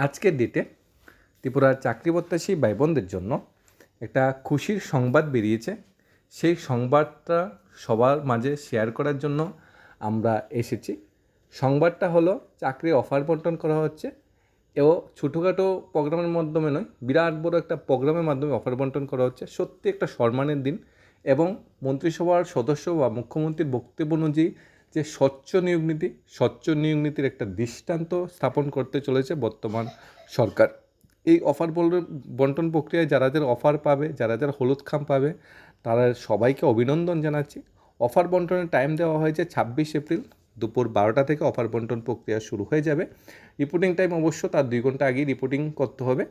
আজকের ডেটে ত্রিপুরার চাকরি প্রত্যাশী ভাই বোনদের জন্য একটা খুশির সংবাদ বেরিয়েছে। সেই সংবাদটা সবার মাঝে শেয়ার করার জন্য আমরা এসেছি। সংবাদটা হলো, চাকরি অফার বন্টন করা হচ্ছে। এবং ছোটোখাটো প্রোগ্রামের মাধ্যমে নয়, বিরাট বড় একটা প্রোগ্রামের মাধ্যমে অফার বন্টন করা হচ্ছে। সত্যি একটা সম্মানের দিন এবং মন্ত্রিসভার সদস্য বা মুখ্যমন্ত্রীর বক্তব্য অনুযায়ী যে স্বচ্ছ নিয়োগ নীতি, স্বচ্ছ নিয়োগ নীতির একটা দৃষ্টান্ত স্থাপন করতে চলেছে বর্তমান সরকার। এই অফার বন্টন প্রক্রিয়ায় যারা যারা অফার পাবে, যারা যারা হলুদ খাম পাবে, তারা সবাইকে অভিনন্দন জানাচ্ছি। অফার বন্টনের টাইম দেওয়া হয়েছে ছাব্বিশ এপ্রিল, দুপুর বারোটা থেকে অফার বন্টন প্রক্রিয়া শুরু হয়ে যাবে। রিপোর্টিং টাইম অবশ্য তার দুই ঘণ্টা আগেই রিপোর্টিং করতে হবে।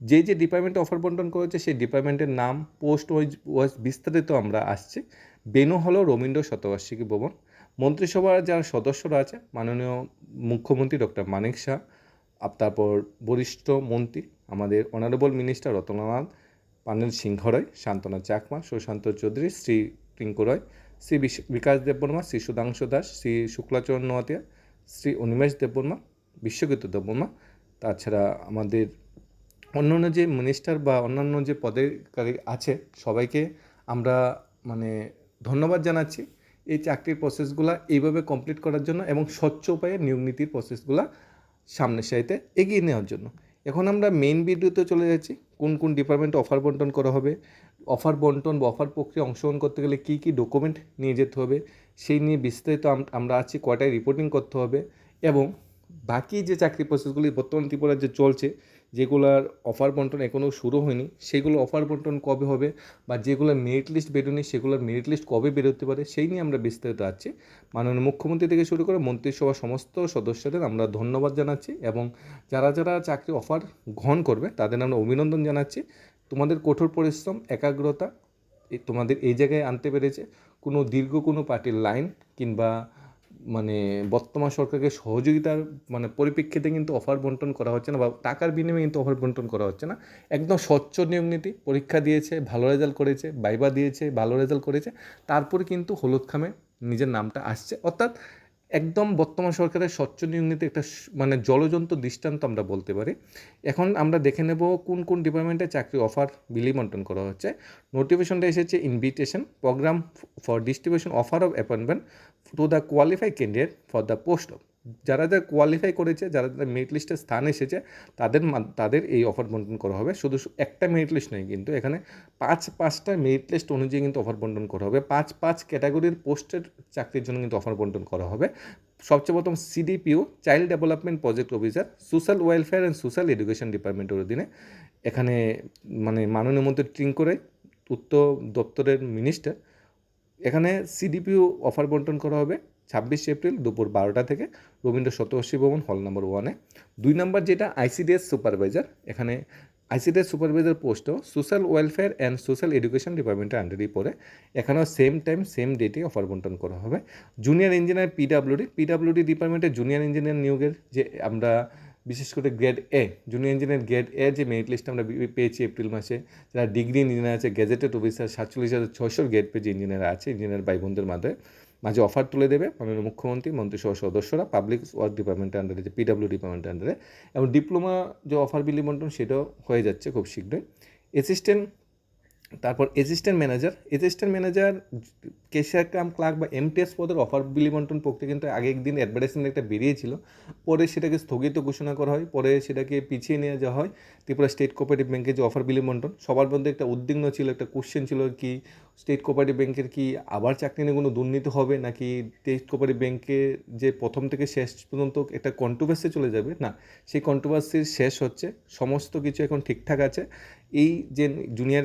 যে যে ডিপার্টমেন্টে অফার বন্টন করেছে, সেই ডিপার্টমেন্টের নাম পোস্ট ওয়াইজ ওয়াইজ বিস্তারিত আমরা আসছি। বেনু হলো রবীন্দ্র শতবার্ষিকী ভবন। মন্ত্রিসভার যারা সদস্যরা আছে, মাননীয় মুখ্যমন্ত্রী ডক্টর মানিক শাহ তারপর বরিষ্ঠ মন্ত্রী, আমাদের অনারেবল মিনিস্টার রতনলাল, পানেল সিংহ রয় শান্তনা চাকমা সুশান্ত চৌধুরী, শ্রী টিঙ্কু রয়, শ্রী বিকাশ দেববর্মা, শ্রী সুধাংশু দাস, শ্রী শুক্লাচরণ নোয়াতিয়া শ্রী অনিমেষ দেববর্মা, বিশ্বজিৎ দেববর্মা, তাছাড়া আমাদের অন্যান্য যে মিনিস্টার বা অন্যান্য যে পদাধিকারী আছে, সবাইকে আমরা মানে ধন্যবাদ জানাচ্ছি। এই চাকরির প্রসেসগুলো এইভাবে কমপ্লিট করার জন্য এবং স্বচ্ছ উপায়ে নিয়োগ নীতির প্রসেসগুলো সামনের সাইতে এগিয়ে নেওয়ার জন্য। এখন আমরা মেইন ভিডিওতে চলে যাচ্ছি। কোন কোন ডিপার্টমেন্টে অফার বন্টন করা হবে? অফার বন্টন বা অফার প্রক্রিয়া অংশগ্রহণ করতে গেলে কী কী ডকুমেন্ট নিয়ে যেতে হবে? সেই নিয়ে বিস্তারিত আমরা আছি, কয়টায় রিপোর্টিং করতে হবে এবং বাকি যে চাকরি প্রসেসগুলি বর্তমান ত্রিপুরার যে চলছে যেগুলোর অফার বন্টন এখনও শুরু হয়নি, সেগুলো অফার বন্টন কবে হবে বা যেগুলো মেরিট লিস্ট বেরোনি সেগুলোর মেরিট লিস্ট কবে বেরোতে পারে, সেই নিয়ে আমরা বিস্তারিত আছি। মাননীয় মুখ্যমন্ত্রী থেকে শুরু করে মন্ত্রিসভার সমস্ত সদস্যদের আমরা ধন্যবাদ জানাচ্ছি এবং যারা যারা চাকরি অফার গ্রহণ করবে, তাদের আমরা অভিনন্দন জানাচ্ছি। তোমাদের কঠোর পরিশ্রম, একাগ্রতা তোমাদের এই জায়গায় আনতে পেরেছে। কোনো দীর্ঘ কোনো পার্টির লাইন কিংবা মানে বর্তমান সরকারকে সহযোগিতার মানে পরিপ্রেক্ষিতে কিন্তু অফার বন্টন করা হচ্ছে না বা টাকার বিনিময়ে কিন্তু অফার বন্টন করা হচ্ছে না। একদম স্বচ্ছ নিয়ম নীতি, পরীক্ষা দিয়েছে, ভালো রেজাল্ট করেছে, বাইবা দিয়েছে, ভালো রেজাল্ট করেছে, তারপরে কিন্তু হলুদ খামে নিজের নামটা আসছে। অর্থাৎ একদম বর্তমান সরকারের স্বচ্ছ নিয়ম নীতি একটা মানে জলজন্ত দৃষ্টান্ত আমরা বলতে পারি। এখন আমরা দেখে নেব কোন কোন ডিপার্টমেন্টে চাকরি অফার বিলি বন্টন করা হচ্ছে। নোটিফিকেশনটা এসেছে invitation programme for distribution offer of appointment to the qualify candidate for the post যারা যারা কোয়ালিফাই করেছে, যারা যারা মেরিট লিস্টে স্থান এসেছে, তাদের তাদের এই অফার বন্টন করা হবে। শুধু একটা মেরিট লিস্ট নয় কিন্তু এখানে পাঁচ, পাঁচটা মেরিট লিস্ট অনুযায়ী কিন্তু অফার বন্টন করা হবে। পাঁচ পাঁচ ক্যাটাগরির পোস্টের চাকরির জন্য কিন্তু অফার বন্টন করা হবে। সবচেয়ে প্রথম CDPO child development project officer social welfare and social education ডিপার্টমেন্টের অধীনে। এখানে মানে মাননীয় মন্ত্রী ট্রিঙ্করে উত্তর দপ্তরের মিনিস্টার এখানে অফার বন্টন করা হবে ছাব্বিশে এপ্রিল দুপুর বারোটা থেকে। রবীন্দ্র শতবর্ষী ভবন হল নম্বর ওয়ানে দুই নম্বর যেটা আইসিডিএস সুপারভাইজার এখানে ICDS supervisor পোস্টও social welfare and social education ডিপার্টমেন্টের আন্ডারেই পড়ে। এখানেও সেম টাইম সেম ডেটে অফার বন্টন করা হবে। জুনিয়র ইঞ্জিনিয়ার পিডাব্লিউডি পিডাব্লিউডি ডিপার্টমেন্টে জুনিয়র ইঞ্জিনিয়ার নিয়োগের যে আমরা বিশেষ করে grade A junior engineer grade A যে মেরিট লিস্ট আমরা পেয়েছি এপ্রিল মাসে, যারা ডিগ্রি ইঞ্জিনিয়ার আছে গেজেটেড অফিসার সাতচল্লিশ হাজার ছশোর গ্রেড পেয়ে যে ইঞ্জিনিয়ার আছে ইঞ্জিনিয়ার ভাই বোনদের মাধ্যমে মাঝে অফার তুলে দেবে মাননীয় মুখ্যমন্ত্রী, মন্ত্রিসভার সদস্যরা পাবলিক ওয়ার্ক ডিপার্টমেন্টের আন্ডারে যে পিডাব্লিউ ডিপার্টমেন্টের আন্ডারে এবং ডিপ্লোমা যে অফার বিলি বন্টন সেটাও হয়ে যাচ্ছে খুব শীঘ্রই। অ্যাসিস্ট্যান্ট তারপর assistant manager assistant manager cashier cum clerk বা এমটিএস পদের অফার বিলি বন্টন প্রক্রিয়া কিন্তু আগে একদিন অ্যাডভার্টাইজমেন্ট একটা বেরিয়েছিল। পরে সেটাকে স্থগিত ঘোষণা করা হয়, পরে সেটাকে পিছিয়ে নিয়ে যাওয়া হয়। ত্রিপুরা স্টেট কোঅপারেটিভ ব্যাঙ্কে যে অফার বিলি বন্টন সবার মধ্যে একটা উদ্বিগ্ন ছিল, একটা কোশ্চেন ছিল কি স্টেট কোঅপারেটিভ ব্যাংকের কি আবার চাকরি নিয়ে কোনো দুর্নীতি হবে? নাকি স্টেট কোঅপারেটিভ ব্যাংকে যে প্রথম থেকে শেষ পর্যন্ত একটা কন্ট্রোভার্সি চলে যাবে? না, সেই কন্ট্রোভার্সির শেষ হচ্ছে, সমস্ত কিছু এখন ঠিকঠাক আছে। এই যে জুনিয়র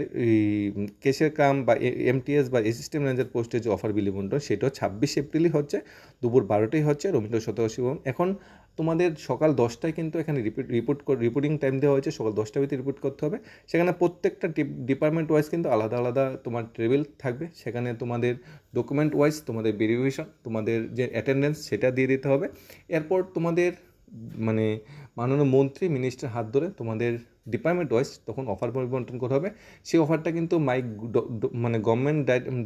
কেসের কাম বা এমটিএস বা অ্যাসিস্ট্যান্ট ম্যানেজার পোস্টের যে অফার বিলি বন্টন সেটাও ছাব্বিশ এপ্রিলই হচ্ছে, দুপুর বারোটাই হচ্ছে, রবীন্দ্র শতবর্ষী ভবন। এখন তোমাদের সকাল দশটায় কিন্তু এখানে রিপোর্ট রিপোর্টিং টাইম দেওয়া হয়েছে, সকাল দশটার ভিতরে রিপোর্ট করতে হবে। সেখানে প্রত্যেকটা ডিপার্টমেন্ট ওয়াইজ কিন্তু আলাদা আলাদা তোমার টেবিল থাকবে। সেখানে তোমাদের ডকুমেন্ট ওয়াইজ তোমাদের ভেরিফিকেশন তোমাদের যে অ্যাটেন্ডেন্স সেটা দিয়ে দিতে হবে। এরপর তোমাদের মানে মাননীয় মন্ত্রী মিনিস্টার হাত ধরে তোমাদের ডিপার্টমেন্ট ওয়াইজ তখন অফার বন্টন করা হবে। সেই অফারটা কিন্তু মাইক মানে গভর্নমেন্ট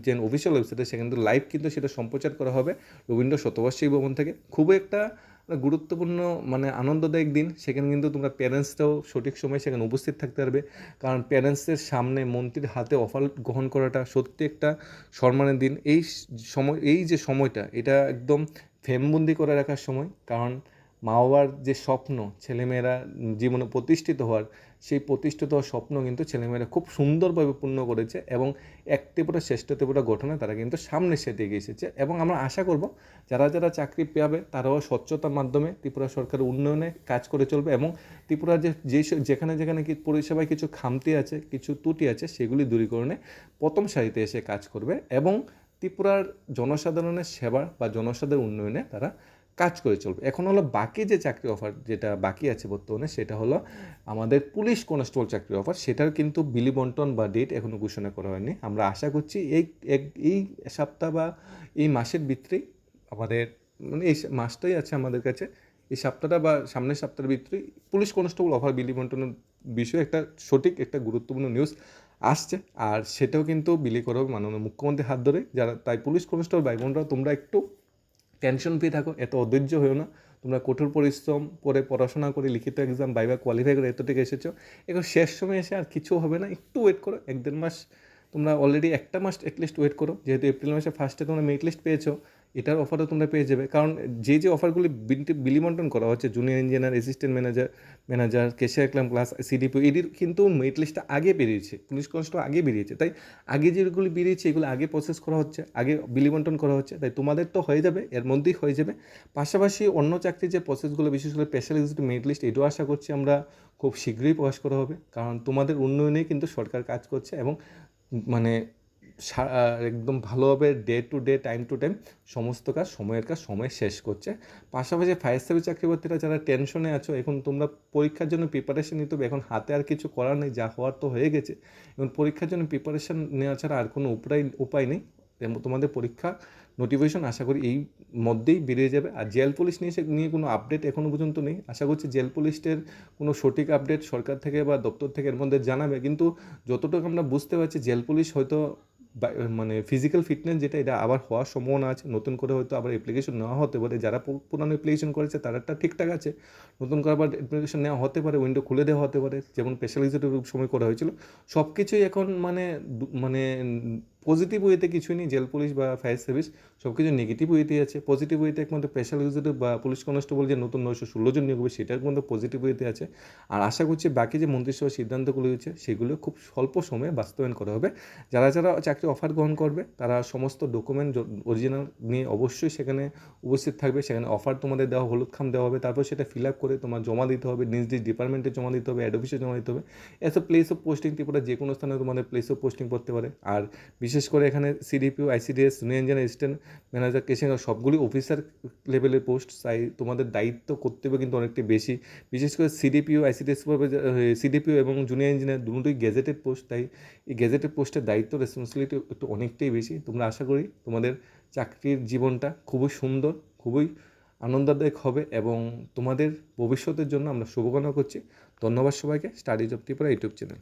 যে অফিসিয়াল ওয়েবসাইটে সেখানে কিন্তু লাইভ কিন্তু সেটা সম্প্রচার করা হবে রবীন্দ্র শতবার্ষিকী ভবন থেকে। খুবই একটা গুরুত্বপূর্ণ মানে আনন্দদায়ক দিন। সেখানে কিন্তু তোমরা প্যারেন্টসরাও সঠিক সময় সেখানে উপস্থিত থাকতে পারবে। কারণ প্যারেন্টসের সামনে মন্ত্রীর হাতে অফার গ্রহণ করাটা সত্যি একটা সম্মানের দিন। এই সময়, এই যে সময়টা, এটা একদম ফেমবন্দি করে রাখার সময়। কারণ মা বাবার যে স্বপ্ন, ছেলেমেয়েরা জীবনে প্রতিষ্ঠিত হওয়ার সেই প্রতিষ্ঠিত স্বপ্ন কিন্তু ছেলেমেয়েরা খুব সুন্দরভাবে পূর্ণ করেছে এবং এক ত্রিপুরা শ্রেষ্ঠ ত্রিপুরা গঠনে তারা কিন্তু সামনে সেটে এগিয়ে এসেছে। এবং আমরা আশা করব যারা যারা চাকরি পাবে তারাও স্বচ্ছতার মাধ্যমে ত্রিপুরা সরকারের উন্নয়নে কাজ করে চলবে এবং ত্রিপুরার যে যেই যেখানে যেখানে কি পরিষেবায় কিছু খামতি আছে, কিছু ত্রুটি আছে সেগুলি দূরীকরণে প্রথম সারিতে এসে কাজ করবে এবং ত্রিপুরার জনসাধারণের সেবা বা জনসাধারণ উন্নয়নে তারা কাজ করে চলবে। এখন হলো বাকি যে চাকরি অফার যেটা বাকি আছে বর্তমানে, সেটা হলো আমাদের পুলিশ কনস্টেবল চাকরি অফার সেটার কিন্তু বিলি বন্টন বা ডেট এখনও ঘোষণা করা হয়নি। আমরা আশা করছি এই, এক- এই সপ্তাহ বা এই মাসের ভিতরেই আমাদের মানে এই মাসটাই আছে আমাদের কাছে। এই সপ্তাহটা বা সামনের সপ্তাহের ভিতরেই পুলিশ কনস্টেবল অফার বিলি বন্টনের বিষয়ে একটা সঠিক, একটা গুরুত্বপূর্ণ নিউজ আসছে। আর সেটাও কিন্তু বিলি করা হবে মাননীয় মুখ্যমন্ত্রীর হাত ধরে। যারা, তাই পুলিশ কনস্টেবল ভাই বোনরা, তোমরা একটু টেনশন ফ্রি থাকো, এত অধৈর্য হয়েও না। তোমরা কঠোর পরিশ্রম করে পড়াশোনা করে লিখিত এক্সাম বাইবা কোয়ালিফাই করে এতটুকু এসেছ। এখন শেষ সময় এসে আর কিছু হবে না, একটু ওয়েট করো, এক দেড় মাস তোমরা অলরেডি একটা মাস অ্যাটলিস্ট ওয়েট করো। যেহেতু এপ্রিল মাসে ফার্স্টে তোমরা মেরিট লিস্ট পেয়েছ এটার অফারও তোমরা পেয়ে যাবে। কারণ যে যে অফারগুলি বিলিবন্টন করা হচ্ছে junior engineer assistant manager manager cashier ক্লাম ক্লাস সিডিপি এটির কিন্তু মেরিট লিস্টটা আগে বেরিয়েছে পুলিশ কনস্টেবল আগে বেরিয়েছে। তাই আগে যেগুলি বেরিয়েছে, এগুলো আগে প্রসেস করা হচ্ছে, আগে বিলিবন্টন করা হচ্ছে। তাই তোমাদের তো হয়ে যাবে, এর মধ্যেই হয়ে যাবে। পাশাপাশি অন্য চাকরির যে প্রসেসগুলো বিশেষ করে স্পেশাল এক্সিকিউটিভ মেরিট লিস্ট এটাও আশা করছি আমরা খুব শীঘ্রই প্রকাশ করা হবে। কারণ তোমাদের উন্নয়নেই কিন্তু সরকার কাজ করছে এবং মানে একদম ভালোভাবে day to day time to time সমস্ত কাজ, সময়ের কাজ, সময় শেষ করছে। পাশাপাশি ফায়ার সার্ভিস চাকরিপ্রার্থীরা যারা টেনশনে আছো, এখন তোমরা পরীক্ষার জন্য প্রিপারেশন নিতে হবে। এখন হাতে আর কিছু করার নেই, যা হওয়ার তো হয়ে গেছে। এখন পরীক্ষার জন্য প্রিপারেশন নেওয়া ছাড়া আর কোনো উপায় উপায় নেই। তোমাদের পরীক্ষা নোটিফিকেশন আশা করি এই মধ্যেই বেরিয়ে যাবে। আর জেল পুলিশ নিয়ে নিয়ে কোনো আপডেট এখনও পর্যন্ত নেই। আশা করছি জেল পুলিশের কোনো সঠিক আপডেট সরকার থেকে বা দপ্তর থেকে এর মধ্যে জানাবে। কিন্তু যতটুকু আমরা বুঝতে পারছি জেল পুলিশ হয়তো মানে ফিজিক্যাল ফিটনেস যেটা, এটা আবার হওয়ার সম্ভাবনা আছে। নতুন করে হয়তো আবার অ্যাপ্লিকেশন নেওয়া হতে পারে। যারা পুরানো অ্যাপ্লিকেশন করেছে তারাটা ঠিকঠাক আছে। নতুন করে আবার অ্যাপ্লিকেশন নেওয়া হতে পারে উইন্ডো খুলে দেওয়া হতে পারে। যেমন স্পেশালিজের সময় করা হয়েছিল। সব কিছুই এখন মানে মানে পজিটিভ ওয়েতে কিছুই নেই জেল পুলিশ বা ফায়ার সার্ভিস সব কিছু নেগেটিভ ওয়েতেই আছে পজিটিভ ওয়েতে একমাত্র স্পেশাল এক্সিকিউটিভ বা পুলিশ কনস্টেবল যে নতুন নয়শো ষোলো জন নিয়োগ হবে, সেটার মধ্যে পজিটিভ ওয়েতে আছে। আর আশা করছি বাকি যে মন্ত্রিসভার সিদ্ধান্তগুলো হয়েছে, সেগুলো খুব স্বল্প সময়ে বাস্তবায়ন করা হবে। যারা যারা চাকরি অফার গ্রহণ করবে, তারা সমস্ত ডকুমেন্ট অরিজিনাল নিয়ে অবশ্যই সেখানে উপস্থিত থাকবে। সেখানে অফার তোমাদের দেওয়া, হলুদ খাম দেওয়া হবে। তারপর সেটা ফিল আপ করে তোমার জমা দিতে হবে, নিজ নিজ ডিপার্টমেন্টে জমা দিতে হবে অ্যাড অফিসে জমা দিতে হবে। এসব প্লেস অফ পোস্টিং ত্রিপুরা যে কোনো স্থানে তোমাদের প্লেস অফ পোস্টিং করতে পারে। আর বিশেষ করে এখানে CDPO ICDS junior engineer assistant manager casing সবগুলি অফিসার লেভেলের পোস্ট তাই তোমাদের দায়িত্ব, কর্তব্য কিন্তু অনেকটাই বেশি। বিশেষ করে সিডিপিও আইসিডিএস সিডিপিও এবং জুনিয়র ইঞ্জিনিয়ার দুটোই গেজেটেড পোস্ট তাই এই গেজেটেড পোস্টের দায়িত্ব রেসপন্সিবিলিটি একটু অনেকটাই বেশি। তোমরা আশা করি তোমাদের চাকরির জীবনটা খুবই সুন্দর, খুবই আনন্দদায়ক হবে এবং তোমাদের ভবিষ্যতের জন্য আমরা শুভকামনা করছি। ধন্যবাদ সবাইকে। Studies of Tripura YouTube channel